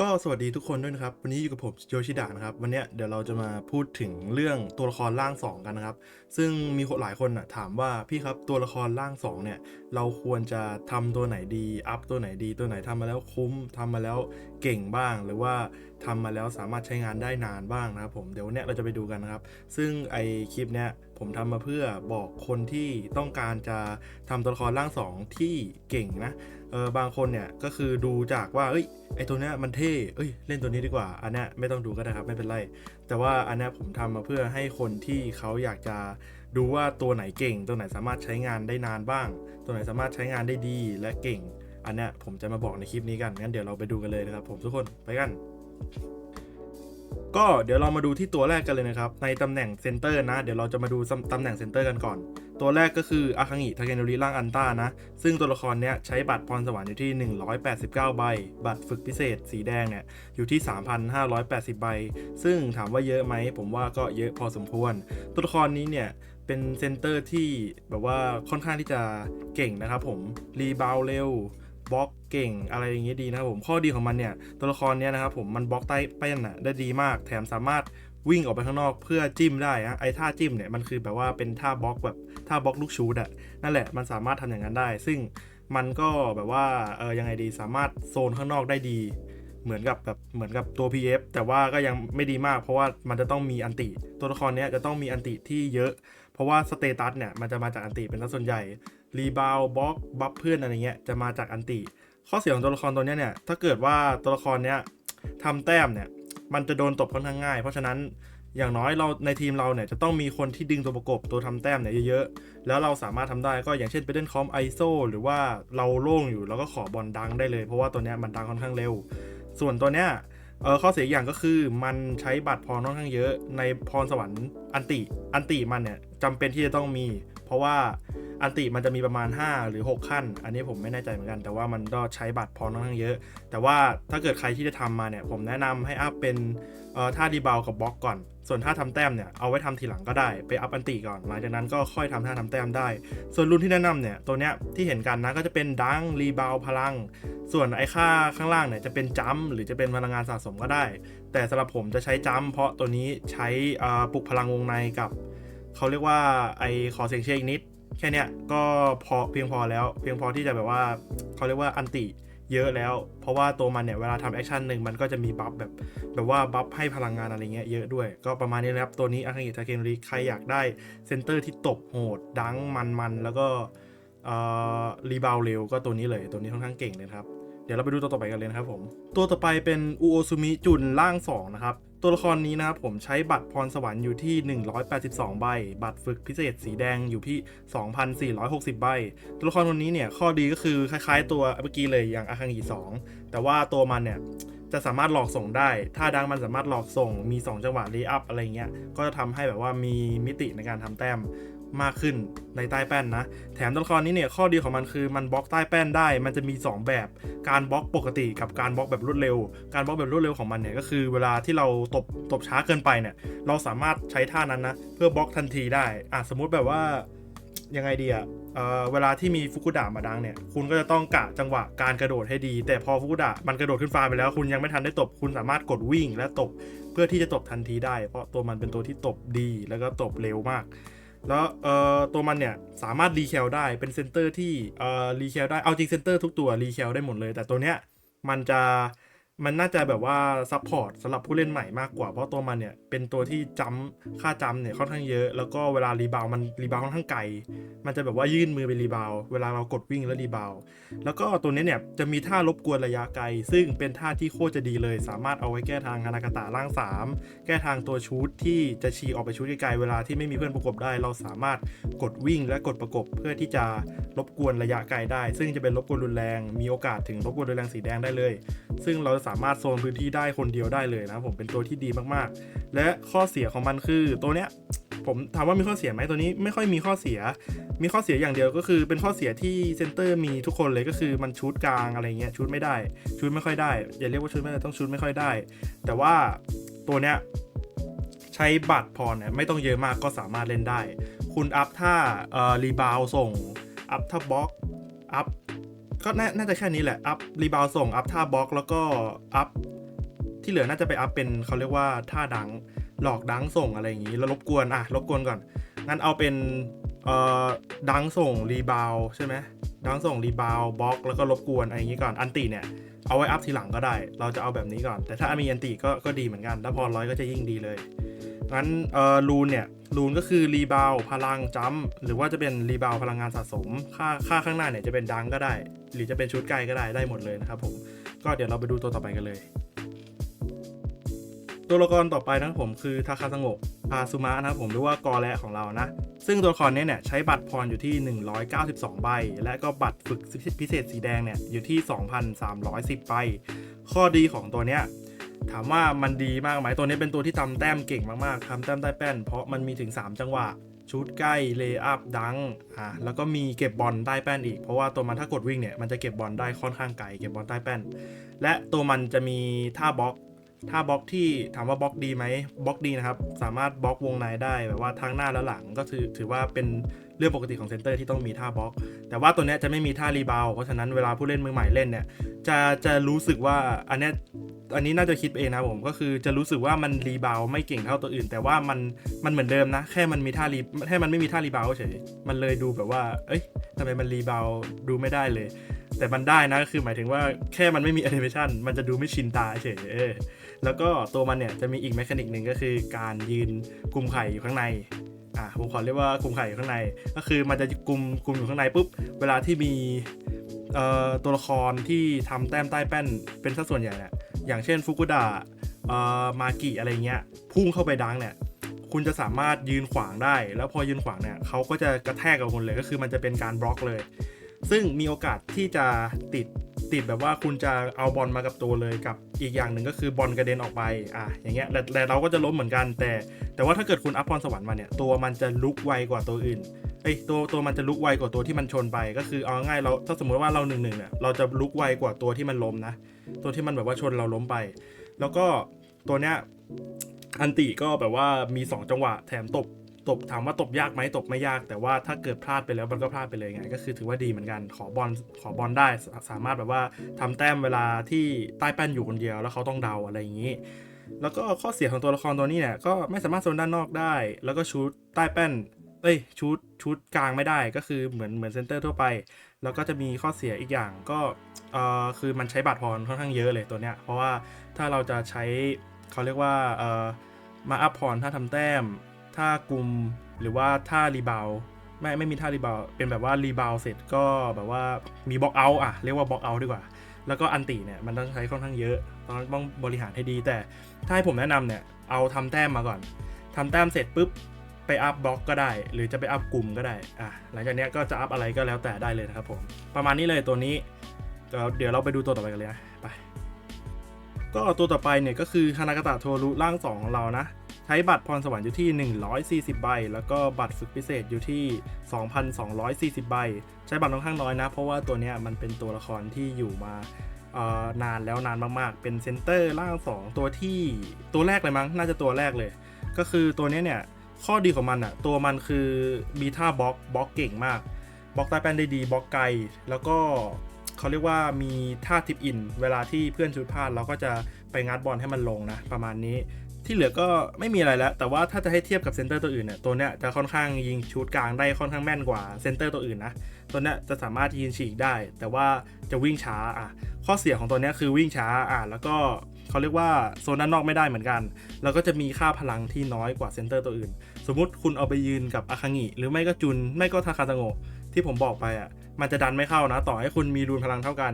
ก็สวัสดีทุกคนด้วยนะครับ วันนี้อยู่กับผมโยชิดะนะครับ วันนี้เดี๋ยวเราจะมาพูดถึงเรื่องตัวละครร่าง2กันนะครับ ซึ่งมีคนหลายคนนะถามว่าพี่ครับตัวละครร่าง2เนี่ย เราควรจะทำตัวไหนดี อัพตัวไหนดี ตัวไหนทำมาแล้วคุ้มทำมาแล้วเก่งบ้าง หรือว่าทำมาแล้วสามารถใช้งานได้นานบ้างนะครับผม เดี๋ยววันเนี้ยเราจะไปดูกันนะครับ ซึ่งไอคลิปเนี้ย ผมทำมาเพื่อบอกคนที่ต้องการจะทำตัวละครร่าง2ที่เก่งนะเออบางคนเนี่ยก็คือดูจากว่าเอ้ยไอตัวเนี้ยมันเท่เอ้ยเล่นตัวนี้ดีกว่า อันเนี้ยไม่ต้องดูก็ได้ครับไม่เป็นไร แต่ว่าอันเนี้ยผมทำมาเพื่อให้คนที่เขาอยากจะดูว่าตัวไหนเก่ง ตัวไหนสามารถใช้งานได้นานบ้าง ตัวไหนสามารถใช้งานได้ดีและเก่ง อันเนี้ยผมจะมาบอกในคลิปนี้กันงั้นเดี๋ยวเราไปดูกันเลยนะครับผมทุกคนไปกัน ก็เดี๋ยวเรามาดูที่ตัวแรกกันเลยนะครับ ในตำแหน่งเซนเตอร์นะ เดี๋ยวเราจะมาดูตำแหน่งเซนเตอร์กันก่อน ตัวแรกก็คืออาคังิทาเกโนริร่างอันต้านะ ซึ่งตัวละครเนี้ยใช้บัตรพรสวรรค์อยู่ที่ 189 ใบ บัตรฝึกพิเศษสีแดงเนี่ยอยู่ที่ 3,580 ใบ ซึ่งถามว่าเยอะไหม ผมว่าก็เยอะพอสมควร ตัวละครนี้เนี่ยเป็นเซนเตอร์ที่แบบว่าค่อนข้างที่จะเก่งนะครับผม รีบาวเร็ว บล็อกเก่งอะไรอย่างเงี้ยดีนะครับผมข้อดีของมันเนี่ยตัวละครเนี้ยนะครับผมมันบล็อกใต้แป้นน่ะได้ดีมากแถมสามารถวิ่งออกไปข้างนอกเพื่อจิ้มได้นะไอ้ท่าจิ้มเนี่ยมันคือแบบว่าเป็นท่าบล็อกแบบท่าบล็อกลูกชูดอะนั่นแหละมันสามารถทำอย่างนั้นได้ ซึ่งมันก็แบบว่าเออยังไงดีสามารถโซนข้างนอกได้ดี เหมือนกับแบบเหมือนกับตัว PF แต่ว่าก็ยังไม่ดีมาก เพราะว่ามันจะต้องมีอันติตัวละครเนี้ยจะต้องมีอันติที่เยอะ เพราะว่าสเตตัสเนี่ยมันจะมาจากอันติเป็นส่วนใหญ่ รีบาวบล็อกบัฟเพื่อนอะไรเงี้ยจะมาจากอันติ ข้อเสียของตัวละครตัวเนี้ยเนี่ยถ้าเกิดว่าตัวละครเนี้ยทำแต้มเนี่ยมันจะโดนตบค่อนข้างง่าย เพราะฉะนั้นอย่างน้อยเราในทีมเราเนี่ยจะต้องมีคนที่ดึงตัวประกบตัวทำแต้มเนี่ยเยอะๆ แล้วเราสามารถทำได้ก็อย่างเช่นไปเล่นคอมไอโซหรือว่าเราโล่งอยู่แล้วก็ขอบอลดังได้เลย เพราะว่าตัวเนี้ยมันดังค่อนข้างเร็ว ส่วนตัวเนี้ยเออข้อเสียอีกอย่างก็คือมันใช้บัตรพรค่อนข้างเยอะในพรสวรรค์อันติอันติมันเนี่ยจำเป็นที่จะต้องมี เพราะว่า อันติมันจะมีประมาณ 5 หรือ 6 ขั้น อันนี้ผมไม่แน่ใจเหมือนกัน แต่ว่ามันก็ใช้บัตรพรค่อนข้างเยอะ แต่ว่าถ้าเกิดใครที่จะทำมาเนี่ยผมแนะนำให้อัพเป็นเอ่อท่าดีบาวกับบล็อกก่อน ส่วนท่าทำแต้มเนี่ยเอาไว้ทำทีหลังก็ได้ไปอัพอันติก่อนหลังจากนั้นก็ค่อยทำท่าทำแต้มได้ ส่วนรุ่นที่แนะนำเนี่ยตัวเนี้ยที่เห็นกันนะก็จะเป็นดังรีบาวพลัง ส่วนไอ้ค่าข้างล่างเนี่ยจะเป็นจัมหรือจะเป็นพลังงานสะสมก็ได้ แต่สำหรับผมจะใช้จัมเพราะตัวนี้ใช้อ่าปลุกพลังวงในกับเขาเรียกว่าไอขอเสียงเชียร์อีกนิด แค่เนี้ยก็พอเพียงพอแล้ว เพียงพอที่จะแบบว่าเขาเรียกว่าอันติเยอะแล้ว เพราะว่าตัวมันเนี่ยเวลาทำแอคชั่นหนึ่งมันก็จะมีบัฟแบบแบบว่าบัฟให้พลังงานอะไรเงี้ยเยอะด้วย ก็ประมาณนี้นะครับ ตัวนี้อาคางิทาเกนริใครอยากได้เซนเตอร์ที่ตบโหด ดังมันมันๆแล้วก็รีบาวเร็วก็ตัวนี้เลยตัวนี้ค่อนข้างเก่งเลยครับ เดี๋ยวเราไปดูตัวต่อไปกันเลยนะครับผม ตัวต่อไปเป็นอูโอซุมิจุนล่าง 2 นะครับ ตัวละครนี้นะครับผมใช้บัตรพรสวรรค์อยู่ที่ 182 ใบ บัตรฝึกพิเศษสีแดงอยู่ที่ 2,460 ใบ ตัวละครคนนี้เนี่ยข้อดีก็คือคล้ายๆ ตัวเมื่อกี้เลยอย่างอาคังอี2แต่ว่าตัวมันเนี่ยจะสามารถหลอกส่งได้ ถ้าดังมันสามารถหลอกส่ง มี 2 จังหวะรีอัพอะไรเงี้ย ก็จะทำให้แบบว่ามีมิติในการทำแต้ม มากขึ้นในใต้แป้นนะ แถมตัวละครนี้เนี่ยข้อดีของมันคือมันบล็อกใต้แป้นได้ มันจะมี 2 แบบ การบล็อกปกติกับการบล็อกแบบรวดเร็ว การบล็อกแบบรวดเร็วของมันเนี่ยก็คือเวลาที่เราตบตบช้าเกินไปเนี่ย เราสามารถใช้ท่านั้นนะเพื่อบล็อกทันทีได้อะสมมุติแบบว่ายังไงดีอะเเวลาที่มีฟุกุดะมาดังเนี่ย คุณก็จะต้องกะจังหวะการกระโดดให้ดี แต่พอฟุกุดะมันกระโดดขึ้นฟ้าไปแล้ว คุณยังไม่ทันได้ตบ คุณสามารถกดวิ่งและตบ เพื่อที่จะตบทันทีได้ เพราะตัวมันเป็นตัวที่ตบดีแล้วก็ตบเร็วมาก แล้วเอ่อตัวมันเนี่ยสามารถรีแคลได้เป็นเซนเตอร์ที่เอ่อรีแคลได้เอาจริงเซนเตอร์ทุกตัวรีแคลได้หมดเลย แต่ตัวเนี้ยมันจะ มันน่าจะแบบว่าซัพพอร์ตสำหรับผู้เล่นใหม่มากกว่า เพราะตัวมันเนี่ยเป็นตัวที่จัมค่าจัมเนี่ยค่อนข้างเยอะ แล้วก็เวลารีบาวมันรีบาวค่อนข้างไกล มันจะแบบว่ายื่นมือไปรีบาว เวลาเรากดวิ่งแล้วรีบาว แล้วก็ตัวนี้เนี่ยจะมีท่ารบกวนระยะไกล ซึ่งเป็นท่าที่โคตรจะดีเลย สามารถเอาไว้แก้ทางฮานากาตะล่าง 3 แก้ทางตัวชูดที่จะชีออกไปชูดไกลๆ เวลาที่ไม่มีเพื่อนประกบได้ เราสามารถกดวิ่งและกดประกบเพื่อที่จะรบกวนระยะไกลได้ ซึ่งจะเป็นรบกวนรุนแรง มีโอกาสถึงรบกวนรุนแรงสีแดงได้เลย ซึ่งเราสามารถโซนพื้นที่ได้คนเดียวได้เลยนะผมเป็นตัวที่ดีมากๆ และข้อเสียของมันคือตัวเนี้ยผมถามว่ามีข้อเสียไหมตัวนี้ไม่ค่อยมีข้อเสีย มีข้อเสียอย่างเดียวก็คือเป็นข้อเสียที่เซนเตอร์มีทุกคนเลยก็คือมันชูดกลางอะไรเงี้ยชูดไม่ได้ชูดไม่ค่อยได้ อย่าเรียกว่าชูดไม่ได้ต้องชูดไม่ค่อยได้ แต่ว่าตัวเนี้ยใช้บัตรพรเนี่ยไม่ต้องเยอะมากก็สามารถเล่นได้ คุณอัพท่ารีบาวส่ง อัพท่าบล็อก อัพ ก็น่าจะแค่นี้แหละ อัพรีบาวส่ง อัพท่าบล็อก แล้วก็อัพที่เหลือน่าจะไปอัพเป็นเขาเรียกว่าท่าดัง หลอกดังส่งอะไรอย่างนี้แล้วรบกวนอะรบกวนก่อน งั้นเอาเป็นเอ่อดังส่งรีบาวใช่ไหมดังส่งรีบาวบล็อกแล้วก็รบกวนอะไรอย่างนี้ก่อน อันตีเนี่ย เอาไว้อัพทีหลังก็ได้ เราจะเอาแบบนี้ก่อน แต่ถ้ามีอันติก็ก็ดีเหมือนกันถ้าพอร้อยก็จะยิ่งดีเลย งั้นเอ่อรูนเนี่ยรูนก็คือรีบาวพลังจัมหรือว่าจะเป็นรีบาวพลังงานสะสม ค่าค่าข้างหน้าเนี่ยจะเป็นดังก็ได้ หรือจะเป็นชุดไกลก็ได้ได้หมดเลยนะครับผม ก็เดี๋ยวเราไปดูตัวต่อไปกันเลย ตัวละครต่อไปนะครับผมคือทาคาสงบอาซุมะนะครับผมหรือว่ากอแระของเรานะ ซึ่งตัวละครนี้เนี่ยใช้บัตรพรอยู่ที่ 192 ใบ และก็บัตรฝึกพิเศษสีแดงเนี่ยอยู่ที่ 2,310 ใบ ข้อดีของตัวเนี้ยถามว่ามันดีมากไหมตัวนี้เป็นตัวที่ทำแต้มเก่งมากๆทำแต้มได้แป้น เพราะมันมีถึง 3 จังหวะ ชุดใกล้เลย์อัพดังอ่าแล้วก็มีเก็บบอลได้แป้นอีก เพราะว่าตัวมันถ้ากดวิ่งเนี่ยมันจะเก็บบอลได้ค่อนข้างไกลเก็บบอลใต้แป้น และตัวมันจะมีท่าบล็อก ท่าบล็อกที่ถามว่าบล็อกดีไหมบล็อกดีนะครับ สามารถบล็อกวงในได้แบบว่าทั้งหน้าและหลังก็ถือถือว่าเป็นเรื่องปกติของเซนเตอร์ที่ต้องมีท่าบล็อก แต่ว่าตัวนี้จะไม่มีท่ารีบาวเพราะฉะนั้นเวลาผู้เล่นมือใหม่เล่นเนี่ยจะจะรู้สึกว่าอันนี้อันนี้น่าจะคิดเองนะผมก็คือจะรู้สึกว่ามันรีบาวไม่เก่งเท่าตัวอื่น แต่ว่ามันมันเหมือนเดิมนะ แค่มันมีท่ารีแค่มันไม่มีท่ารีบาวเฉยมันเลยดูแบบว่า เอ้ยทำไมมันรีบาวดูไม่ได้เลย แต่มันได้นะคือหมายถึงว่าแค่มันไม่มีแอนิเมชันมันจะดูไม่ชินตาเฉยเแล้วก็ตัวมันเนี่ยจะมีอีกแมคานิกหนึ่งก็คือการยืนกลุ่มไข่อยู่ข้างในอะผมขอเรียกว่ากลุ่มไข่อยู่ข้างใน ก็คือมันจะกลุ่มกลุ่มอยู่ข้างในปุ๊บเวลาที่มีเอ่อตัวละครที่ทำแต้มใต้แป้นเป็นสัดส่วนใหญ่เนี่ยอย่างเช่นฟุกุดะเอ่อมากิอะไรเงี้ยพุ่งเข้าไปดังเนี่ยคุณจะสามารถยืนขวางได้ แล้วพอยืนขวางเนี่ยเขาก็จะกระแทกกับคุณเลยก็คือมันจะเป็นการบล็อกเลย ซึ่งมีโอกาสที่จะติด ติดแบบว่าคุณจะเอาบอลมากับตัวเลยกับอีกอย่างหนึ่งก็คือบอลกระเด็นออกไปอะอย่างเงี้ยแต่เราก็จะล้มเหมือนกัน แต่ แต่ว่าถ้าเกิดคุณอัพพรสวรรค์มาเนี่ยตัวมันจะลุกไวกว่าตัวอื่นเอ้ตัวตัวมันจะลุกไวกว่าตัวที่มันชนไป ก็คือเอาง่ายเราถ้าสมมติว่าเราหนึ่งหนึ่งเนี่ยเราจะลุกไวกว่าตัวที่มันล้มนะตัวที่มันแบบว่าชนเราล้มไป แล้วก็ตัวเนี้ยอันติก็แบบว่ามี 2 จังหวะแถมตบ ตบถามว่าตบยากไหมตบไม่ยาก แต่ว่าถ้าเกิดพลาดไปแล้วมันก็พลาดไปเลยไงก็คือถือว่าดีเหมือนกันขอบอลขอบอลได้สามารถแบบว่าทำแต้มเวลาที่ใต้แป้นอยู่คนเดียว แล้วเขาต้องเดาอะไรอย่างนี้ แล้วก็ข้อเสียของตัวละครตัวนี้เนี่ยก็ไม่สามารถโซนด้านนอกได้ แล้วก็ชูตใต้แป้นเอ้ยชูตชูตกลางไม่ได้ก็คือเหมือนเหมือนเซนเตอร์ทั่วไป แล้วก็จะมีข้อเสียอีกอย่างก็เอ่อคือมันใช้บัตรพรค่อนข้างเยอะเลยตัวเนี้ยเพราะว่าถ้าเราจะใช้เขาเรียกว่าเอ่อมาอัพพรถ้าทำแต้ม ถ้ากลุ่มหรือว่าถ้ารีบาวไม่ไม่มีท่ารีบาวเป็นแบบว่ารีบาวเสร็จก็แบบว่ามีบล็อกเอาอะเรียกว่าบล็อกเอาดีกว่า แล้วก็อันติเนี่ยมันต้องใช้ค่อนข้างเยอะต้องต้องบริหารให้ดีแต่ถ้าให้ผมแนะนำเนี่ยเอาทำแต้มมาก่อนทำแต้มเสร็จปุ๊บไปอัพบล็อกก็ได้ หรือจะไปอัพกลุ่มก็ได้อะหลังจากนี้ก็จะอัพอะไรก็แล้วแต่ได้เลยนะครับผมประมาณนี้เลยตัวนี้เดี๋ยวเราไปดูตัวต่อไปกันเลยนะไปก็ตัวต่อไปเนี่ยก็คือฮานากาตะโทรุร่าง 2 ของเรานะ ใช้บัตรพรสวรรค์อยู่ที่ 140 ใบ แล้วก็บัตรฝึกพิเศษอยู่ที่ 2,240 ใบ ใช้บัตรค่อนข้างน้อยนะ เพราะว่าตัวเนี้ยมันเป็นตัวละครที่อยู่มานานแล้วนานมากๆ เป็นเซนเตอร์ร่าง 2 ตัวที่ตัวแรกเลยมั้ง น่าจะตัวแรกเลย ก็คือตัวนี้เนี่ย ข้อดีของมันอะตัวมันคือมีท่าบล็อกบล็อกเก่งมากบล็อกใต้แป้นได้ดีบล็อกไกล แล้วก็ เขาเรียกว่ามีท่าทิปอิน เวลาที่เพื่อนชุดพลาดเราก็จะไปงัดบอลให้มันลงนะ ประมาณนี้ ที่เหลือก็ไม่มีอะไรแล้ว แต่ว่าถ้าจะให้เทียบกับเซนเตอร์ตัวอื่นเนี่ย ตัวเนี้ยจะค่อนข้างยิงชูดกลางได้ค่อนข้างแม่นกว่าเซนเตอร์ตัวอื่นนะ ตัวเนี้ยจะสามารถยิงฉีกได้ แต่ว่าจะวิ่งช้าอะ ข้อเสียของตัวเนี้ยคือวิ่งช้าอะ แล้วก็เขาเรียกว่าโซนด้านนอกไม่ได้เหมือนกัน แล้วก็จะมีค่าพลังที่น้อยกว่าเซนเตอร์ตัวอื่น สมมุติคุณเอาไปยืนกับอาคังิหรือไม่ก็จุน ไม่ก็ทาคาตะโงะที่ผมบอกไปอะ มันจะดันไม่เข้านะ ต่อให้คุณมีรูนพลังเท่ากัน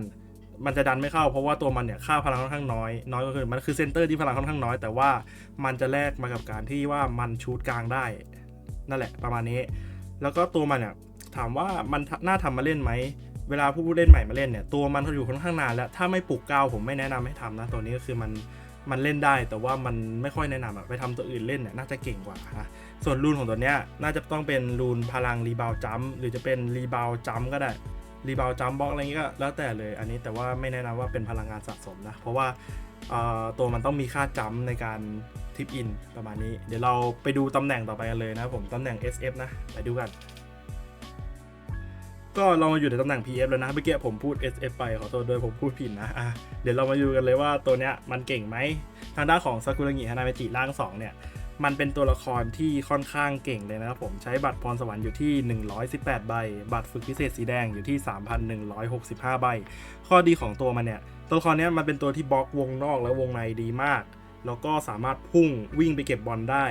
มันจะดันไม่เข้า เพราะว่าตัวมันเนี่ยค่าพลังค่อนข้างน้อย น้อยก็คือมันคือเซนเตอร์ที่พลังค่อนข้างน้อย แต่ว่ามันจะแลกมากับการที่ว่ามันชูดกลางได้ นั่นแหละประมาณนี้ แล้วก็ตัวมันเนี่ยถามว่ามันน่าทำมาเล่นไหมเวลาผู้เล่นใหม่มาเล่นเนี่ยตัวมันเขาอยู่ค่อนข้างนานแล้วถ้าไม่ปลุกก้าวผมไม่แนะนำให้ทำนะตัวนี้ก็คือมันมันเล่นได้แต่ว่ามันไม่ค่อยแนะนำอะไปทำตัวอื่นเล่นเนี่ยน่าจะเก่งกว่านะ ส่วนรูนของตัวเนี้ยน่าจะต้องเป็นรูนพลังรีบาวจัมหรือจะเป็นรีบาวจัมก็ได้รีบาวจัมบล็อกอะไรอย่างงี้ก็แล้วแต่เลย อันนี้แต่ว่าไม่แนะนำว่าเป็นพลังงานสะสมนะ เพราะว่าตัวมันต้องมีค่าจัมในการทิปอินประมาณนี้ เดี๋ยวเราไปดูตำแหน่งต่อไปกันเลยนะผมตำแหน่ง SF นะไปดูกัน ก็เรามาอยู่ในตำแหน่ง PF แล้วนะเมื่อกี้ผมพูด SF ไปขอโทษด้วยผมพูดผิดนะะเดี๋ยวเรามาดูกันเลยว่าตัวเนี้ยมันเก่งไหมทางด้านของซากุระงิฮานาเมจิร่าง 2 เนี่ย มันเป็นตัวละครที่ค่อนข้างเก่งเลยนะครับผมใช้บัตรพรสวรรค์อยู่ที่ 118 ใบ บัตรฝึกพิเศษสีแดงอยู่ที่ 3,165 ใบ ข้อดีของตัวมันเนี่ย ตัวละครนี้มันเป็นตัวที่บล็อกวงนอกและวงในดีมาก แล้วก็สามารถพุ่งวิ่งไปเก็บบอลได้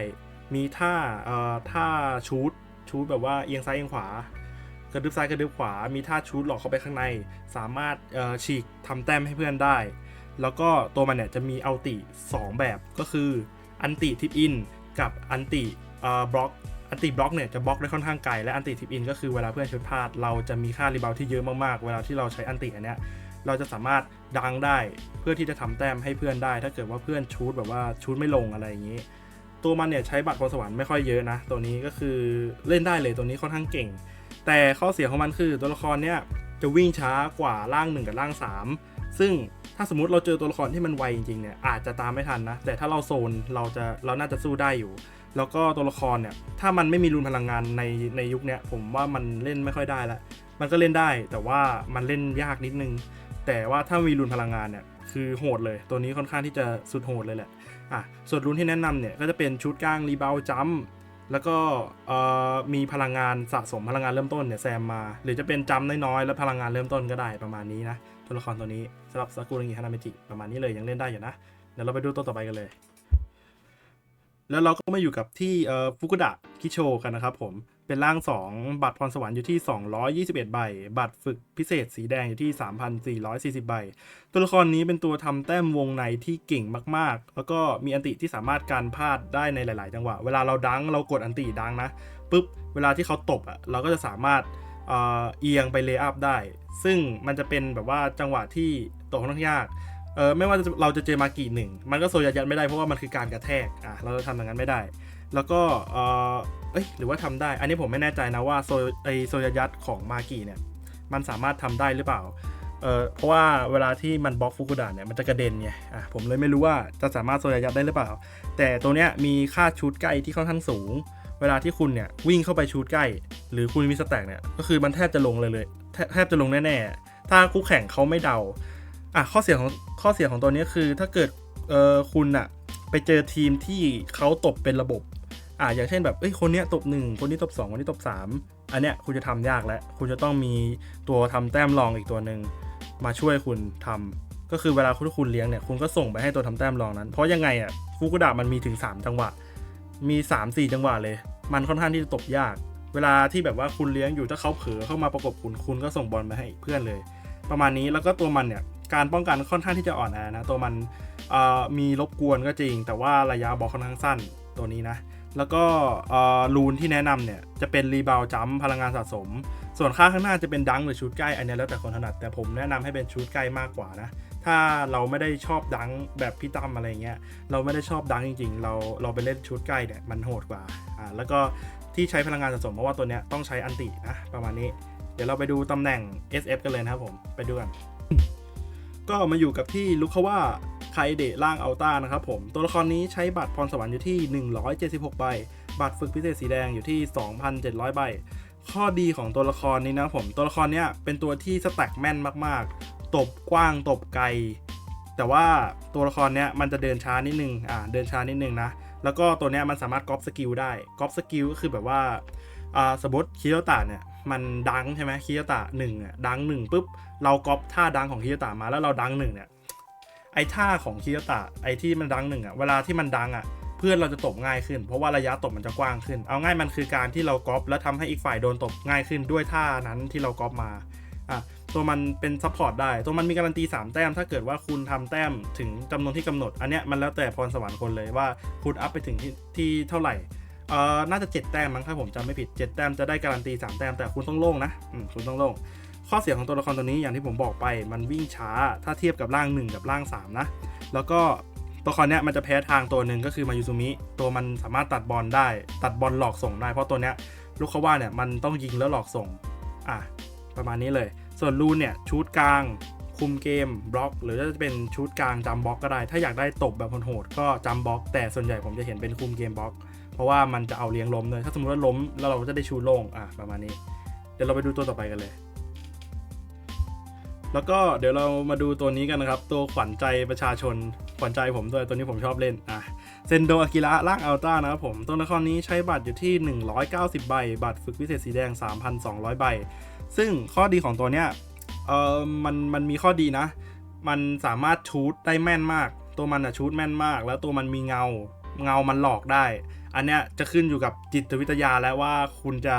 มีท่าเอ่อท่าชูตชูตแบบว่าเอียงซ้ายเอียงขวากระดึบซ้ายกระดึบขวา มีท่าชูตหลอกเข้าไปข้างใน สามารถเออฉีกทำแต้มให้เพื่อนได้ แล้วก็ตัวมันเนี่ยจะมีอัลติ 2 แบบก็คืออันติทิปอิน กับอันติบล็อกอันติบล็อกเนี่ยจะบล็อกได้ค่อนข้างไกลและอันติทิปอินก็คือเวลาเพื่อนชุดพลาด เราจะมีค่ารีบาวที่เยอะมากๆ เวลาที่เราใช้อันติอันเนี้ยเราจะสามารถดังได้เพื่อที่จะทำแต้มให้เพื่อนได้ ถ้าเกิดว่าเพื่อนชูดแบบว่าชูดไม่ลงอะไรอย่างนี้ ตัวมันเนี่ยใช้บัตรพรสวรรค์ไม่ค่อยเยอะนะ ตัวนี้ก็คือเล่นได้เลยตัวนี้ค่อนข้างเก่ง แต่ข้อเสียของมันคือตัวละครเนี่ยจะวิ่งช้ากว่าร่าง 1 กับร่าง 3 ซึ่ง ถ้าสมมติเราเจอตัวละครที่มันไวจริงๆเนี่ยอาจจะตามไม่ทันนะ แต่ถ้าเราโซนเราจะเราน่าจะสู้ได้อยู่ แล้วก็ตัวละครเนี่ยถ้ามันไม่มีรุนพลังงานในในยุคเนี้ยผมว่ามันเล่นไม่ค่อยได้ละมันก็เล่นได้แต่ว่ามันเล่นยากนิดนึง แต่ว่าถ้ามีรุนพลังงานเนี่ยคือโหดเลย ตัวนี้ค่อนข้างที่จะสุดโหดเลยแหละอะส่วนรุ่นที่แนะนำเนี่ยก็จะเป็นชุดกลางรีบาวจัม แล้วก็มีพลังงานสะสมพลังงานเริ่มต้นเนี่ยแซมมา หรือจะเป็นจำน้อยๆแล้วพลังงานเริ่มต้นก็ได้ประมาณนี้นะตัวละครตัวนี้สำหรับซากุระงิฮานาเมจิประมาณนี้เลยยังเล่นได้อยู่นะเดี๋ยวเราไปดูตัวต่อไปกันเลย แล้วเราก็มาอยู่กับที่ฟุกุดะคิโชกันนะครับผม เป็นร่าง 2 บัตรพรสวรรค์อยู่ที่ 221 ใบ บัตรฝึกพิเศษสีแดงอยู่ที่ 3,440 ใบ ตัวละครนี้เป็นตัวทำแต้มวงในที่เก่งมากๆ แล้วก็มีอันติที่สามารถการพลาดได้ในหลาย ๆ จังหวะ เวลาเราดังเรากดอันติดังนะปุ๊บเวลาที่เขาตบอะเราก็จะสามารถเอียงไปเลย์อัพได้ ซึ่งมันจะเป็นแบบว่าจังหวะที่ตกค่อนข้างยากเออไม่ว่าเราจะเจอมากี่หนึ่ง มันก็โซยัดยัดไม่ได้เพราะว่ามันคือการกระแทกอะเราจะทำอย่างนั้นไม่ได้ แล้วก็ เอ้ยหรือว่าทำได้ อันนี้ผมไม่แน่ใจนะว่าโซไอโซยัดยัดของมากีเนี่ย มันสามารถทำได้หรือเปล่าเออเพราะว่าเวลาที่มันบล็อกฟุกุดะเนี่ยมันจะกระเด็นไงอะผมเลยไม่รู้ว่าจะสามารถโซยยัดได้หรือเปล่า แต่ตัวเนี้ยมีค่าชูดใกล้ที่ค่อนข้างสูง เวลาที่คุณเนี่ยวิ่งเข้าไปชูดใกล้ หรือคุณมีสแต็กเนี่ยก็คือมันแทบจะลงเลยเลยแทแทบจะลงแน่ๆถ้าคู่แข่งเขาไม่เดาอะข้อเสียของข้อเสียของตัวนี้คือถ้าเกิดเออคุณอะไปเจอทีมที่เขาตบเป็นระบบ อะอย่างเช่นแบบเอ้ยคนเนี้ยตบ1คนนี้ตบ2คนนี้ตบ3อันเนี้ยคุณจะทำยากแล้วคุณจะต้องมีตัวทำแต้มรองอีกตัวหนึ่งมาช่วยคุณทำก็คือเวลาคุณคุณเลี้ยงเนี่ยคุณก็ส่งไปให้ตัวทำแต้มรองนั้น เพราะยังไงอะฟุกุดะมันมีถึง 3 จังหวะ มี 3-4 จังหวะเลย มันค่อนข้างที่จะตบยาก เวลาที่แบบว่าคุณเลี้ยงอยู่ถ้าเขาเผลอเข้ามาประกบคุณคุณก็ส่งบอลไปให้เพื่อนเลย ประมาณนี้แล้วก็ตัวมันเนี่ยการป้องกันค่อนข้างที่จะอ่อนแอนะตัวมันมีรบกวนก็จริง แต่ว่าระยะบอลค่อนข้างสั้นตัวนี้นะ แล้วก็รูนที่แนะนำเนี่ย จะเป็นรีบาวจัมพลังงานสะสม ส่วนค่าข้างหน้าจะเป็นดังหรือชูดใกล้อันนี้แล้วแต่คนถนัด แต่ผมแนะนำให้เป็นชูดใกล้มากกว่านะ ถ้าเราไม่ได้ชอบดังแบบพี่ตั้มอะไรเงี้ยเราไม่ได้ชอบดังจริง ๆ เราเราไปเล่นชูดใกล้เนี่ยมันโหดกว่าอ่าแล้วก็ที่ใช้พลังงานสะสมเพราะว่าตัวเนี้ยต้องใช้อันตินะประมาณนี้ เดี๋ยวเราไปดูตำแหน่ง SF กันเลยนะครับผมไปดูกันก็มาอยู่กับที่ลุคาว่า คเดะล่างอัลต้านะครับผม ตัวละครนี้ใช้บัตรพรสวรรค์อยู่ที่ 176 ใบ บัตรฝึกพิเศษสีแดงอยู่ที่ 2,700 ใบ ข้อดีของตัวละครนี้นะผม ตัวละครเนี้ยเป็นตัวที่สแต็กแม่นมากๆ ตบกว้างตบไกล แต่ว่าตัวละครเนี้ยมันจะเดินช้านิดนึง อ่า เดินช้านิดนึงนะ แล้วก็ตัวเนี้ยมันสามารถก๊อปสกิลได้ ก๊อปสกิลก็คือแบบว่า อ่า สมมติคิโยตะเนี่ยมันดังใช่ไหมคิโยตะหนึ่งอะดังหนึ่งปุ๊บ เราก๊อปท่าดังของคิโยตะมาแล้วเราดังหนึ่งเนี่ย ไอ้ท่าของคิโยตะไอ้ที่มันดังหนึ่งอะเวลาที่มันดังอะเพื่อนเราจะตบง่ายขึ้น เพราะว่าระยะตบมันจะกว้างขึ้น เอาง่ายมันคือการที่เราก๊อปแล้วทำให้อีกฝ่ายโดนตบง่ายขึ้นด้วยท่านั้นที่เราก๊อปมาอะตัวมันเป็นซัพพอร์ตได้ ตัวมันมีการันตี 3 แต้ม ถ้าเกิดว่าคุณทำแต้มถึงจำนวนที่กำหนด อันเนี้ยมันแล้วแต่พรสวรรค์คนเลยว่าคุณอัพไปถึงที่ที่เท่าไหร่เอ่อน่าจะ 7 แต้มมั้งถ้าผมจำไม่ผิด 7 แต้มจะได้การันตี 3 แต้มแต่คุณต้องโล่งนะอืมคุณต้องโล่ง ข้อเสียของตัวละครตัวนี้อย่างที่ผมบอกไป มันวิ่งช้าถ้าเทียบกับร่าง 1 กับร่าง 3 นะ แล้วก็ตัวละครเนี้ยมันจะแพ้ทางตัวหนึ่งก็คือมายูซูมิตัวมันสามารถตัดบอลได้ ตัดบอลหลอกส่งได้ เพราะตัวเนี้ยลูกเขาว่าเนี่ยมันต้องยิงแล้วหลอกส่งอะประมาณนี้เลย ส่วนรูนเนี่ยชูดกลางคุมเกมบล็อกหรือจะเป็นชูดกลางจัมบล็อกก็ได้ ถ้าอยากได้ตบแบบโหดก็จัมบล็อก แต่ส่วนใหญ่ผมจะเห็นเป็นคุมเกมบล็อก เพราะว่ามันจะเอาเลี้ยงล้มเลย ถ้าสมมติว่าล้มแล้วเราจะได้ชูโล่งอะประมาณนี้ เดี๋ยวเราไปดูตัวต่อไปกันเลย แล้วก็เดี๋ยวเรามาดูตัวนี้กันนะครับ ตัวขวัญใจประชาชน ขวัญใจผมด้วยตัวนี้ผมชอบเล่นอะเซนโดอากิระร่างอัลต้านะครับผมตัวละครนี้ใช้บัตรอยู่ที่ 190 ใบ บัตรฝึกพิเศษสีแดง 3,200 ใบ ซึ่งข้อดีของตัวเนี้ยเออมันมันมีข้อดีนะ มันสามารถชูดได้แม่นมาก ตัวมันอะชูดแม่นมาก แล้วตัวมันมีเงาเงามันหลอกได้ อันเนี้ยจะขึ้นอยู่กับจิตวิทยาแล้วว่าคุณจะ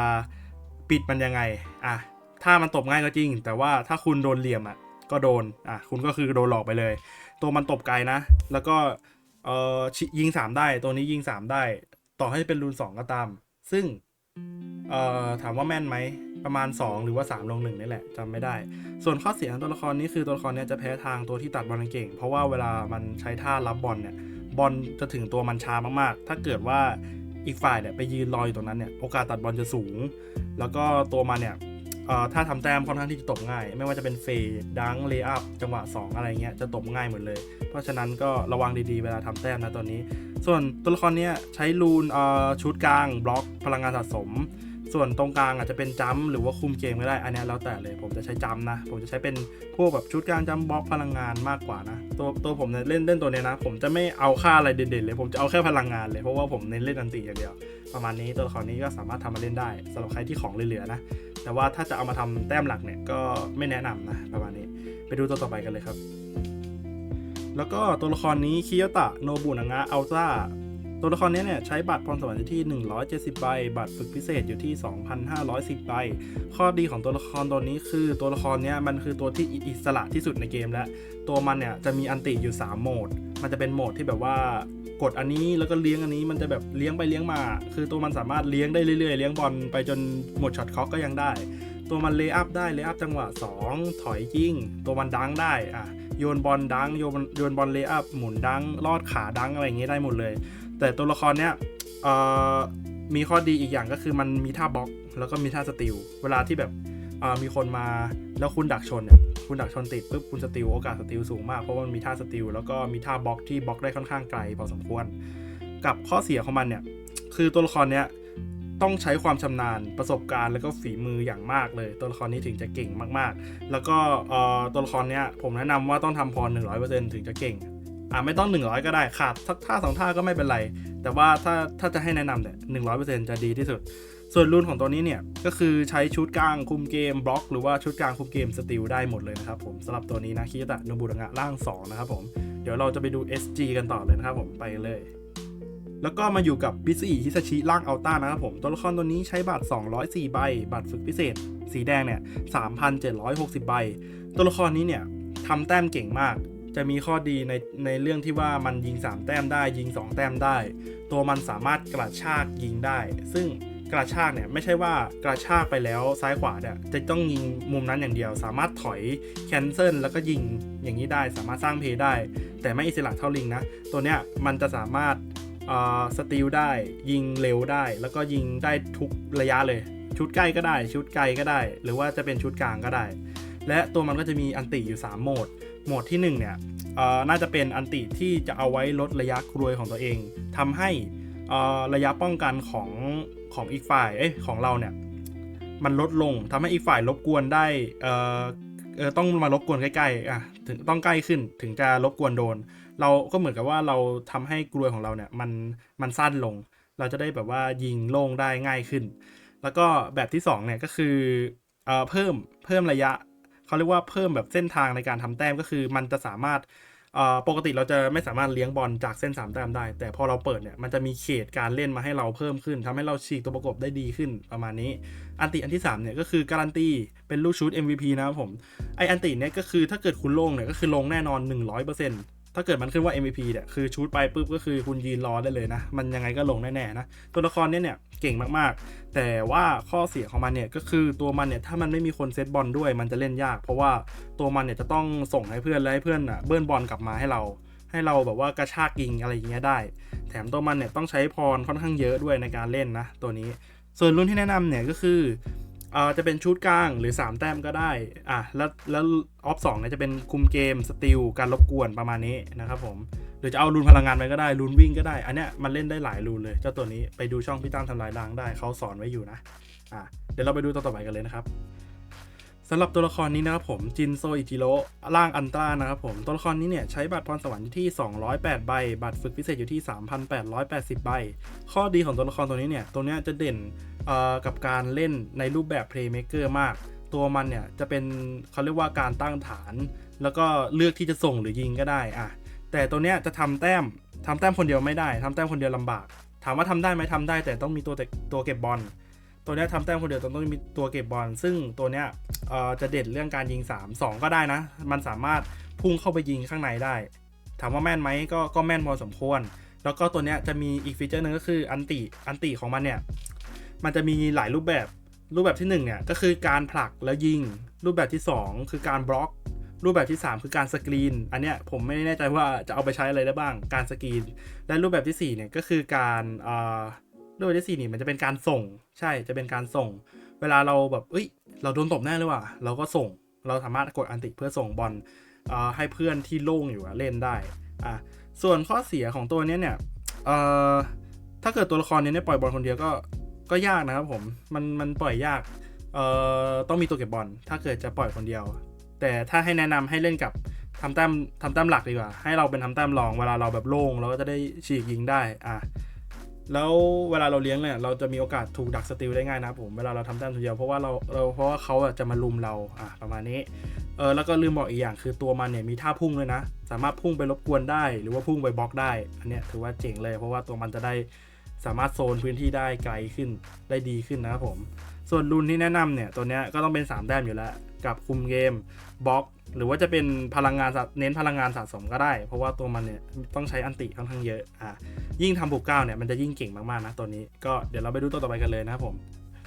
ปิดมันยังไงอะ ถ้ามันตบง่ายก็จริง แต่ว่าถ้าคุณโดนเหลี่ยมอะก็โดนอะคุณก็คือโดนหลอกไปเลย ตัวมันตบไกลนะ แล้วก็เออชิยิง3ได้ตัวนี้ยิง3ได้ ต่อให้เป็นรูน2ก็ตาม ซึ่งเอ่อถามว่าแม่นไหมประมาณ 2 หรือว่า 3 ลง1นี่แหละจำไม่ได้ ส่วนข้อเสียของตัวละครนี้คือตัวละครเนี้ยจะแพ้ทางตัวที่ตัดบอลเก่ง เพราะว่าเวลามันใช้ท่ารับบอลเนี่ยบอลจะถึงตัวมันช้ามากๆ ถ้าเกิดว่าอีกฝ่ายเนี่ยไปยืนรออยู่ตรงนั้นเนี่ยโอกาสตัดบอลจะสูง แล้วก็ตัวมันเนี่ย ถ้าทำแต้มค่อนข้างที่จะตบง่าย ไม่ว่าจะเป็นเฟดดังเลย์อัพจังหวะ 2 อะไรเงี้ยจะตบง่ายหมดเลย เพราะฉะนั้นก็ระวังดีๆ เวลาทำแต้มนะตอนนี้ ส่วนตัวละครเนี้ยใช้ลูนชุดกลางบล็อกพลังงานสะสม ส่วนตรงกลางอาจจะเป็นจัมหรือว่าคุมเกมก็ได้ อันนี้แล้วแต่เลย ผมจะใช้จัมนะ ผมจะใช้เป็นพวกแบบชุดกลางจัมบล็อกพลังงานมากกว่านะ ตัวตัวผมเนี่ยเล่นเล่นตัวเนี้ยนะ ผมจะไม่เอาค่าอะไรเด่นๆเลย ผมจะเอาแค่พลังงานเลย เพราะว่าผมเน้นเล่นอันติอย่างเดียว ประมาณนี้ตัวละครนี้ก็สามารถทำมาเล่นได้สำหรับใครที่ของเหลือๆนะ แต่ว่าถ้าจะเอามาทำแต้มหลักเนี่ยก็ไม่แนะนำนะประมาณนี้ ไปดูตัวต่อไปกันเลยครับแล้วก็ตัวละครนี้คิโยตะโนบุนางะอัลต้า ตัวละครนี้เนี่ยใช้บัตรพรสวรรค์อยู่ที่ 170 ใบ บัตรฝึกพิเศษอยู่ที่ 2,510 ใบ ข้อดีของตัวละครตัวนี้คือตัวละครนี้มันคือตัวที่อิสระที่สุดในเกมแล้ว ตัวมันเนี่ยจะมีอันติอยู่ 3 โหมด มันจะเป็นโหมดที่แบบว่ากดอันนี้แล้วก็เลี้ยงอันนี้มันจะแบบเลี้ยงไปเลี้ยงมา คือตัวมันสามารถเลี้ยงได้เรื่อยๆ เลี้ยงบอลไปจนหมดช็อตคอกก็ยังได้ ตัวมันเลย์อัพได้เลย์อัพจังหวะ 2 ถอยยิงตัวมันดังได้อะโยนบอลดังโยนโยนบอลเลย์อัพหมุนดังลอดขาดังอะไรอย่างเงี้ยได้หมดเลย แต่ตัวละครเนี้ยมีข้อดีอีกอย่างก็คือมันมีท่าบล็อก แล้วก็มีท่าสติลเวลาที่แบบมีคนมาแล้วคุณดักชนเนี่ยคุณดักชนติดปุ๊บคุณสติลโอกาสสติลสูงมากเพราะมันมีท่าสติลแล้วก็มีท่าบล็อกที่บล็อกได้ค่อนข้างไกลพอสมควร กับข้อเสียของมันเนี่ยคือตัวละครเนี้ยต้องใช้ความชำนาญประสบการณ์แล้วก็ฝีมืออย่างมากเลย ตัวละครนี้ถึงจะเก่งมากๆ แล้วก็ตัวละครเนี้ยผมแนะนำว่าต้องทำพร100%ถึงจะเก่ง อ่าไม่ต้อง 100 ก็ได้ขาดสักท่าสองท่าก็ไม่เป็นไร แต่ว่าถ้าถ้าจะให้แนะนำเนี่ยหนึ่งร้อยเปอร์เซ็นต์จะดีที่สุด ส่วนรุ่นของตัวนี้เนี่ย ก็คือใช้ชุดกลางคุมเกมบล็อกหรือว่าชุดกลางคุมเกมสติลได้หมดเลยนะครับผมสำหรับตัวนี้นะคิยะตะโนบุระงะร่าง 2 นะครับผมเดี๋ยวเราจะไปดู SG กันต่อเลยนะครับผมไปเลยแล้วก็มาอยู่กับบิสอีฮิซาชิร่างอัลต้านะครับผม ตัวละครตัวนี้ใช้บัตร 204 ใบ บัตรฝึกพิเศษ สีแดงเนี่ย 3,760 ใบ ตัวละครนี้เนี่ยทำแต้มเก่งมาก จะมีข้อดีในในเรื่องที่ว่ามันยิง 3 แต้มได้ ยิง 2 แต้มได้ ตัวมันสามารถกระชากยิงได้ ซึ่งกระชากเนี่ยไม่ใช่ว่ากระชากไปแล้วซ้ายขวาเนี่ยจะต้องยิงมุมนั้นอย่างเดียว สามารถถอยแคนเซิลแล้วก็ยิงอย่างนี้ได้ สามารถสร้างเพย์ได้ แต่ไม่อิสระเท่าลิงนะตัวเนี้ยมันจะสามารถสตีลได้ยิงเร็วได้ แล้วก็ยิงได้ทุกระยะเลย ชุดใกล้ก็ได้ ชุดไกลก็ได้ หรือว่าจะเป็นชุดกลางก็ได้ และตัวมันก็จะมีอันติอยู่ 3 โหมด หมดที่ 1 เนี่ยเอ่อน่าจะเป็นอันติที่จะเอาไว้ลดระยะกรวยของตัวเองทำให้ระยะป้องกันของของอีกฝ่ายเอ้ยของเราเนี่ยมันลดลงทำให้อีกฝ่ายรบกวนได้เอ่อเออต้องมารบกวนใกล้ๆอะถึงต้องใกล้ขึ้นถึงจะรบกวนโดน เราก็เหมือนกับว่าเราทำให้กลวยของเราเนี่ยมันมันสั้นลง เราจะได้แบบว่ายิงโล่งได้ง่ายขึ้น แล้วก็แบบที่2เนี่ยก็คือเอ่อเพิ่มเพิ่มระยะ เขาเรียกว่าเพิ่มแบบเส้นทางในการทำแต้มก็คือมันจะสามารถปกติเราจะไม่สามารถเลี้ยงบอลจากเส้น3แต้มได้ แต่พอเราเปิดเนี่ยมันจะมีเขตการเล่นมาให้เราเพิ่มขึ้นทำให้เราฉีกตัวประกบได้ดีขึ้นประมาณนี้ อันติอันที่3เนี่ยก็คือการันตีเป็นลูกชุด MVP นะครับผมไออันติเนี่ยก็คือถ้าเกิดคุณลงเนี่ยก็คือลงแน่นอน 100% ถ้าเกิดมันขึ้นว่า MVP เนี่ยคือชูดไปปุ๊บก็คือคุณยืนรอได้เลยนะ มันยังไงก็ลงแน่ๆนะ ตัวละครเนี่ยเนี่ยเก่งมากๆ แต่ว่าข้อเสียของมันเนี่ยก็คือตัวมันเนี่ยถ้ามันไม่มีคนเซตบอลด้วยมันจะเล่นยาก เพราะว่าตัวมันเนี่ยจะต้องส่งให้เพื่อนแล้วให้เพื่อนอะเบิ้ลบอลกลับมาให้เรา ให้เราแบบว่ากระชากยิงอะไรอย่างเงี้ยได้ แถมตัวมันเนี่ยต้องใช้พรค่อนข้างเยอะด้วยในการเล่นนะ ตัวนี้ ส่วนรุ่นที่แนะนำเนี่ยก็คือ อ่าจะเป็นชุดกลางหรือ 3 แต้มก็ได้อะแล้วแล้วออฟสองเนี่ยจะเป็นคุมเกมสติลการรบกวนประมาณนี้นะครับผมหรือจะเอารูนพลังงานไปก็ได้รูนวิ่งก็ได้ อันเนี้ยมันเล่นได้หลายรูนเลย เจ้าตัวนี้ไปดูช่องพี่ตั้มทำลายล้างได้เขาสอนไว้อยู่นะอะเดี๋ยวเราไปดูตัวต่อไปกันเลยนะครับ สำหรับตัวละครนี้นะครับผมจินโซอิจิโร่ร่างอันตรานะครับผมตัวละครนี้เนี่ยใช้บัตรพรสวรรค์อยู่ที่ 208 ใบ บัตรฝึกพิเศษอยู่ที่ 3,880 ใบ ข้อดีของตัวละครตัวนี้เนี่ยตัวนี้จะเด่นกับการเล่นในรูปแบบ Playmaker มาก ตัวมันเนี่ยจะเป็นเขาเรียกว่าการตั้งฐาน แล้วก็เลือกที่จะส่งหรือยิงก็ได้อะแต่ตัวเนี้ยจะทำแต้มทำแต้มคนเดียวไม่ได้ทำแต้มคนเดียวลำบาก ถามว่าทำได้ไหมทำได้ แต่ต้องมีตัวตัวเก็บบอล ตัวเนี้ยทำแต้มคนเดียวต้องต้องมีตัวเก็บบอลซึ่งตัวเนี้ยจะเด่นเรื่องการยิง 3 2 ก็ได้นะ มันสามารถพุ่งเข้าไปยิงข้างในได้ ถามว่าแม่นไหมก็ก็แม่นพอสมควร แล้วก็ตัวเนี้ยจะมีอีกฟีเจอร์หนึ่งก็คืออันติอันติของมันเนี่ยมันจะมีหลายรูปแบบรูปแบบที่1เนี่ยก็คือการผลักแล้วยิง รูปแบบที่ 2 คือการบล็อก รูปแบบที่ 3 คือการสกรีน อันเนี้ยผมไม่แน่ใจว่าจะเอาไปใช้อะไรได้บ้างการสกรีน และรูปแบบที่4เนี่ยก็คือการอ่อ รูปแบบที่นี่มันจะเป็นการส่ง ใช่จะเป็นการส่ง เวลาเราแบบเอ้ย เราโดนตบแน่เลยว่ะเราก็ส่ง เราสามารถกดอันติเพื่อส่งบอลเอ่อให้เพื่อนที่โล่งอยู่เล่นได้อะส่วนข้อเสียของตัวนี้เนี่ยเอ่อถ้าเกิดตัวละครนี้เนี่ยปล่อยบอลคนเดียวก็ก็ยากนะครับผมมันมันปล่อยยากเอ่อต้องมีตัวเก็บบอลถ้าเกิดจะปล่อยคนเดียว แต่ถ้าให้แนะนำให้เล่นกับทำแต้มทำแต้มหลักดีกว่า ให้เราเป็นทำแต้มรองเวลาเราแบบโล่งเราก็จะได้ฉีกยิงได้อะ แล้วเวลาเราเลี้ยงเนี่ยเราจะมีโอกาสถูกดักสติลได้ง่ายนะครับผมเวลาเราทำแต้มคนเดียวเพราะว่าเราเราเพราะว่าเขาอะจะมาลุมเราอะประมาณนี้เออแล้วก็ลืมบอกอีกอย่างคือตัวมันเนี่ยมีท่าพุ่งด้วยนะ สามารถพุ่งไปรบกวนได้ หรือว่าพุ่งไปบล็อกได้ อันเนี้ยถือว่าเจ๋งเลยเพราะว่าตัวมันจะได้สามารถโซนพื้นที่ได้ไกลขึ้นได้ดีขึ้นนะครับผม ส่วนรุ่นที่แนะนำเนี่ยตัวเนี้ยก็ต้องเป็น 3 แต้มอยู่แล้ว กับคุมเกมบล็อก หรือว่าจะเป็นพลังงานเน้นพลังงานสะสมก็ได้ เพราะว่าตัวมันเนี่ยต้องใช้อันติค่อนข้างเยอะอะยิ่งทำบุกเก้าเนี่ยมันจะยิ่งเก่งมากๆนะตัวนี้ก็เดี๋ยวเราไปดูตัวต่อไปกันเลยนะครับผม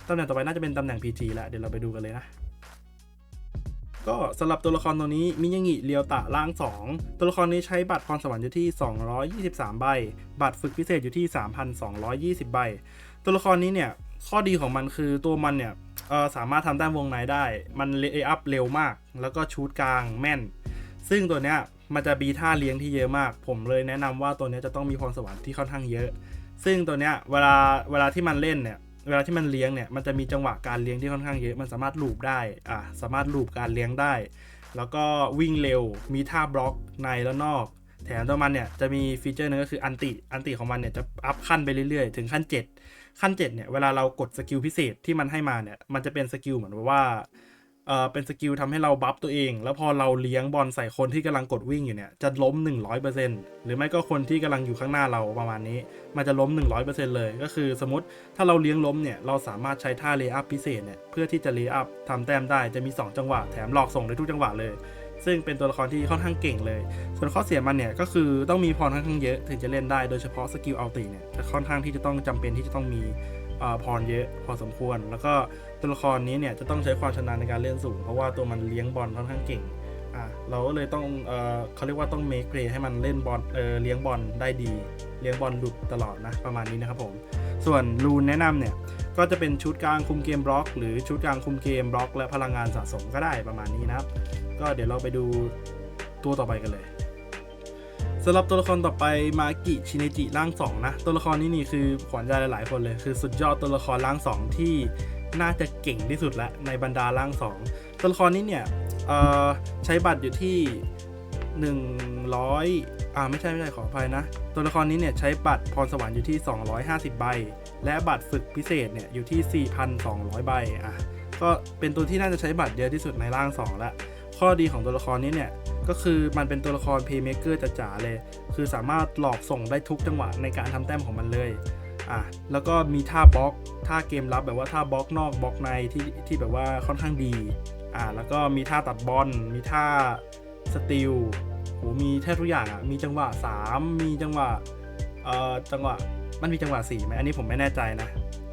ตำแหน่งต่อไปน่าจะเป็นตำแหน่ง PG แล้วเดี๋ยวเราไปดูกันเลยนะก็สำหรับตัวละครตัวนี้มิยางิเรียวตะร่าง 2 ตัวละครนี้ใช้บัตรพรสวรรค์อยู่ที่ 223 ใบ บัตรฝึกพิเศษอยู่ที่ 3,220 ใบ ตัวละครนี้เนี่ยข้อดีของมันคือตัวมันเนี่ย เออสามารถทำแต้มวงในได้ มันเลเยอัพเร็วมาก แล้วก็ชูดกลางแม่น ซึ่งตัวเนี้ยมันจะมีท่าเลี้ยงที่เยอะมาก ผมเลยแนะนำว่าตัวเนี้ยจะต้องมีพรสวรรค์ที่ค่อนข้างเยอะ ซึ่งตัวเนี้ยเวลาเวลาที่มันเล่นเนี่ยเวลาที่มันเลี้ยงเนี่ยมันจะมีจังหวะการเลี้ยงที่ค่อนข้างเยอะมันสามารถลูปได้อะสามารถลูปการเลี้ยงได้ แล้วก็วิ่งเร็วมีท่าบล็อกในและนอกแถมตัวมันเนี่ยจะมีฟีเจอร์หนึงก็คืออันติ อันติของมันเนี่ยจะอัพขั้นไปเรื่อยๆ ถึงขั้น 7 ขั้น7เนี่ยเวลาเรากดสกิลพิเศษที่มันให้มาเนี่ยมันจะเป็นสกิลเหมือนว่าเอ่อเป็นสกิลทำให้เราบัฟตัวเอง แล้วพอเราเลี้ยงบอลใส่คนที่กำลังกดวิ่งอยู่เนี่ยจะล้ม 100%หรือไม่ก็คนที่กำลังอยู่ข้างหน้าเราประมาณนี้ มันจะล้ม 100%เลย ก็คือสมมติถ้าเราเลี้ยงล้มเนี่ยเราสามารถใช้ท่าเลย์อัพพิเศษเนี่ยเพื่อที่จะเลย์อัพทำแต้มได้จะมี 2 จังหวะแถมหลอกส่งได้ทุกจังหวะเลย ซึ่งเป็นตัวละครที่ค่อนข้างเก่งเลย ส่วนข้อเสียมันเนี่ยก็คือต้องมีพรค่อนข้างเยอะถึงจะเล่นได้โดยเฉพาะสกิลอัลติเนี่ยจะค่อนข้างที่จะต้องจำเป็นที่จะต้องมีพรเยอะพอสมควร แล้วก็ตัวละครนี้เนี่ยจะต้องใช้ความชำนาญในการเล่นสูง เพราะว่าตัวมันเลี้ยงบอลค่อนข้างเก่งอะเราก็เลยต้องเออเขาเรียกว่าต้องเมคเพลย์ให้มันเล่นบอลเออเลี้ยงบอลได้ดี เลี้ยงบอลหลุดตลอดนะประมาณนี้นะครับผมส่วนรูนแนะนำเนี่ยก็จะเป็นชุดกลางคุมเกมบล็อก หรือชุดกลางคุมเกมบล็อก และพลังงานสะสมก็ได้ประมาณนี้นะครับ ก็เดี๋ยวเราไปดูตัวต่อไปกันเลยสำหรับตัวละครต่อไปมากิชินเนจิร่าง 2 นะ ตัวละครนี้นี่คือขวัญใจหลายๆคนเลย คือสุดยอดตัวละครร่าง 2 ที่น่าจะเก่งที่สุดละในบรรดาร่าง 2 ตัวละครนี้เนี่ยใช้บัตรอยู่ที่ 100อ่าไม่ใช่ไม่ใช่ขออภัยนะ ตัวละครนี้เนี่ยใช้บัตรพรสวรรค์อยู่ที่ 250 ใบ และบัตรฝึกพิเศษเนี่ยอยู่ที่ 4,200 ใบอะก็เป็นตัวที่น่าจะใช้บัตรเยอะที่สุดในร่าง2แล้ว ข้อดีของตัวละครนี้เนี่ยก็คือมันเป็นตัวละครเพย์เมเกอร์จ๋าๆเลย คือสามารถหลอกส่งได้ทุกจังหวะในการทำแต้มของมันเลยอะแล้วก็มีท่าบล็อกท่าเกมรับแบบว่าท่าบล็อกนอกบล็อกในที่ที่แบบว่าค่อนข้างดีอะแล้วก็มีท่าตัดบอลมีท่าสติลโหมีแทบทุกอย่างอะมีจังหวะ 3 มีจังหวะเอ่อจังหวะมันมีจังหวะ4ไหมอันนี้ผมไม่แน่ใจนะ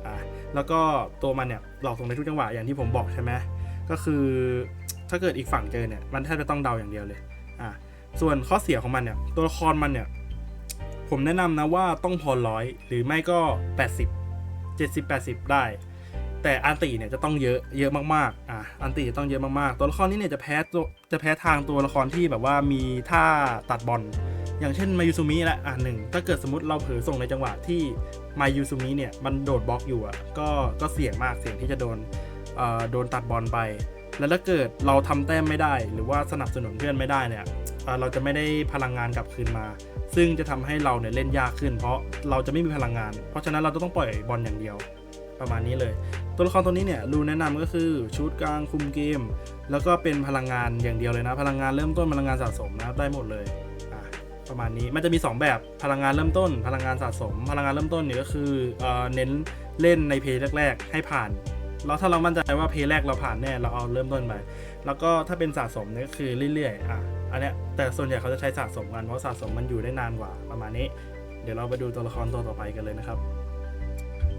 อะแล้วก็ตัวมันเนี่ยหลอกส่งได้ทุกจังหวะอย่างที่ผมบอกใช่ไหมก็คือ ถ้าเกิดอีกฝั่งเจอเนี่ยมันแทบจะต้องเดาอย่างเดียวเลยอะส่วนข้อเสียของมันเนี่ยตัวละครมันเนี่ยผมแนะนำนะว่าต้องพอร้อยหรือไม่ก็ 80 70 80 ได้ แต่อันติเนี่ยจะต้องเยอะเยอะมากๆอะอันติจะต้องเยอะมากๆ ตัวละครนี้เนี่ยจะแพ้จะแพ้ทางตัวละครที่แบบว่ามีท่าตัดบอลอย่างเช่นมายูซูมิแหละอะหนึ่งถ้าเกิดสมมติเราเผลอส่งในจังหวะที่มายูซูมิเนี่ยมันโดดบล็อกอยู่อะก็ก็เสี่ยงมากเสี่ยงที่จะโดนเอ่อโดนตัดบอลไป แล้วถ้าเกิดเราทำแต้มไม่ได้ หรือว่าสนับสนุนเพื่อนไม่ได้เนี่ยเราจะไม่ได้พลังงานกลับคืนมา ซึ่งจะทำให้เราเนี่ยเล่นยากขึ้น เพราะเราจะไม่มีพลังงาน เพราะฉะนั้นเราจะต้องปล่อยบอลอย่างเดียวประมาณนี้เลย ตัวละครตัวนี้เนี่ยรูแนะนำก็คือชุดกลางคุมเกม แล้วก็เป็นพลังงานอย่างเดียวเลยนะ พลังงานเริ่มต้นพลังงานสะสมนะครับได้หมดเลยประมาณนี้มันจะมี 2 แบบพลังงานเริ่มต้น พลังงานสะสม พลังงานเริ่มต้นเนี่ยก็คือเอ่อเน้นเล่นในเพย์แรก ๆ ให้ผ่าน แล้วถ้าเรามั่นใจว่าเพลย์แรกเราผ่านแน่เราเอาเริ่มต้นไปแล้วก็ถ้าเป็นสะสมเนี่ยก็คือเรื่อยๆอะอันเนี้ยแต่ส่วนใหญ่เขาจะใช้สะสมกันเพราะสะสมมันอยู่ได้นานกว่าประมาณนี้ เดี๋ยวเราไปดูตัวละครตัวต่อไปกันเลยนะครับ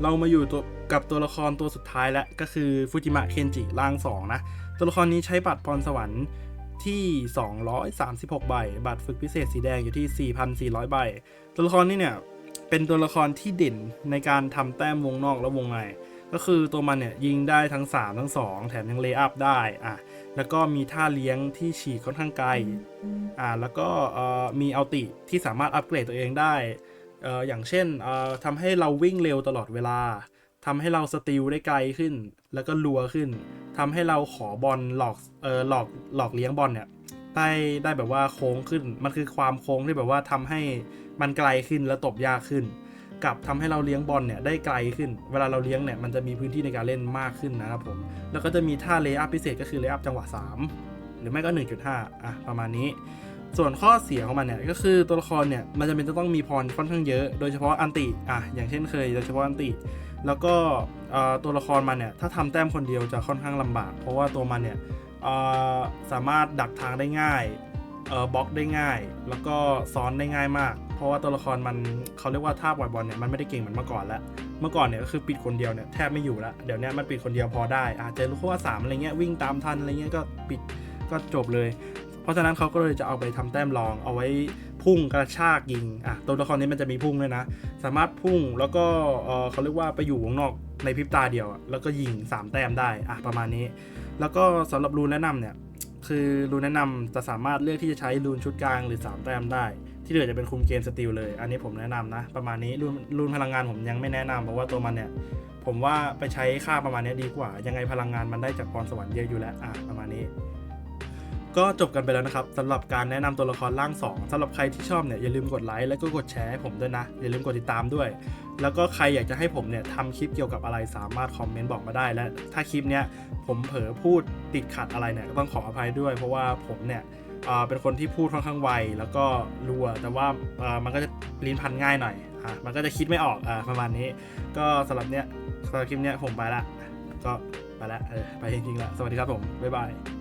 เรามาอยู่ตัวกับตัวละครตัวสุดท้ายแล้วก็คือฟูจิมะเคนจิร่าง2นะตัวละครนี้ใช้บัตรพรสวรรค์ที่ 236 ใบ บัตรฝึกพิเศษสีแดงอยู่ที่ 4,400 ใบ ตัวละครนี้เนี่ย เป็นตัวละครที่เด่นในการทำแต้มวงนอกและวงใน ก็คือตัวมันเนี่ยยิงได้ทั้ง 3 ทั้ง 2 แถมยังเลย์อัพได้อะแล้วก็มีท่าเลี้ยงที่ฉีกค่อนข้างไกลอ่าแล้วก็มีอัลติที่สามารถอัปเกรดตัวเองได้อ่ออย่างเช่นทำให้เราวิ่งเร็วตลอดเวลาทำให้เราสติลได้ไกลขึ้น แล้วก็ลัวขึ้นทำให้เราขอบอลหลอกเออหลอกหลอกเลี้ยงบอลเนี่ยได้ได้แบบว่าโค้งขึ้น มันคือความโค้งที่แบบว่าทำให้มันไกลขึ้นและตบยากขึ้น กับทำให้เราเลี้ยงบอลเนี่ยได้ไกลขึ้น เวลาเราเลี้ยงเนี่ยมันจะมีพื้นที่ในการเล่นมากขึ้นนะครับผม แล้วก็จะมีท่าเลย์อัพพิเศษก็คือเลย์อัพจังหวะ 3 หรือไม่ก็ 1.5 อะประมาณนี้ ส่วนข้อเสียของมันเนี่ยก็คือตัวละครเนี่ยมันจะเป็นจะต้องมีพรค่อนข้างเยอะ โดยเฉพาะอันติอะอย่างเช่นเคยโดยเฉพาะอันติ แล้วก็ตัวละครมันเนี่ยถ้าทำแต้มคนเดียวจะค่อนข้างลำบาก เพราะว่าตัวมันเนี่ยสามารถดักทางได้ง่าย เออบล็อกได้ง่าย แล้วก็ซ้อนได้ง่ายมาก เพราะว่าตัวละครมันเขาเรียกว่าท่าปล่อยบอลเนี่ยมันไม่ได้เก่งเหมือนเมื่อก่อนแล้ว เมื่อก่อนเนี่ยก็คือปิดคนเดียวเนี่ยแทบไม่อยู่ล้วเดี๋ยวนี้มันปิดคนเดียวพอได้อาจจะรู้ว่าสามอะไรเงี้ยวิ่งตามทันอะไรเงี้ยก็ปิดก็จบเลย เพราะฉะนั้นเขาก็เลยจะเอาไปทำแต้มรองเอาไว้พุ่งกระชากยิงอะตัวละครนี้มันจะมีพุ่งด้วยนะ สามารถพุ่งแล้วก็เออเขาเรียกว่าไปอยู่วงนอกในพริบตาเดียวอะแล้วก็ยิงสามแต้มได้อะประมาณนี้ แล้วก็สำหรับรูนแนะนำเนี่ย คือรูนแนะนำจะสามารถเลือกที่จะใช้รูนชุดกลางหรือ 3 แต้มได้ ที่เหลือจะเป็นคุมเกมสติลเลย อันนี้ผมแนะนำนะ ประมาณนี้รูนรูนพลังงานผมยังไม่แนะนำเพราะว่าตัวมันเนี่ย ผมว่าไปใช้ค่าประมาณนี้ดีกว่า ยังไงพลังงานมันได้จากพรสวรรค์เยอะอยู่แล้วอะประมาณนี้ ก็จบกันไปแล้วนะครับสำหรับการแนะนำตัวละครร่าง 2สำหรับใครที่ชอบเนี่ยอย่าลืมกดไลค์แล้วก็กดแชร์ให้ผมด้วยนะ อย่าลืมกดติดตามด้วย แล้วก็ใครอยากจะให้ผมเนี่ยทำคลิปเกี่ยวกับอะไรสามารถคอมเมนต์บอกมาได้ และถ้าคลิปเนี้ยผมเผลอพูดติดขัดอะไรเนี่ยก็ต้องขออภัยด้วย เพราะว่าผมเนี่ยเออเป็นคนที่พูดค่อนข้างไวแล้วก็รัวแต่ว่าเออมันก็จะลิ้นพันง่ายหน่อยอะมันก็จะคิดไม่ออกอะประมาณนี้ ก็สำหรับเนี้ยสำหรับคลิปเนี้ยผมไปละก็ไปละเออไปจริงๆละสวัสดีครับผมบ๊ายบาย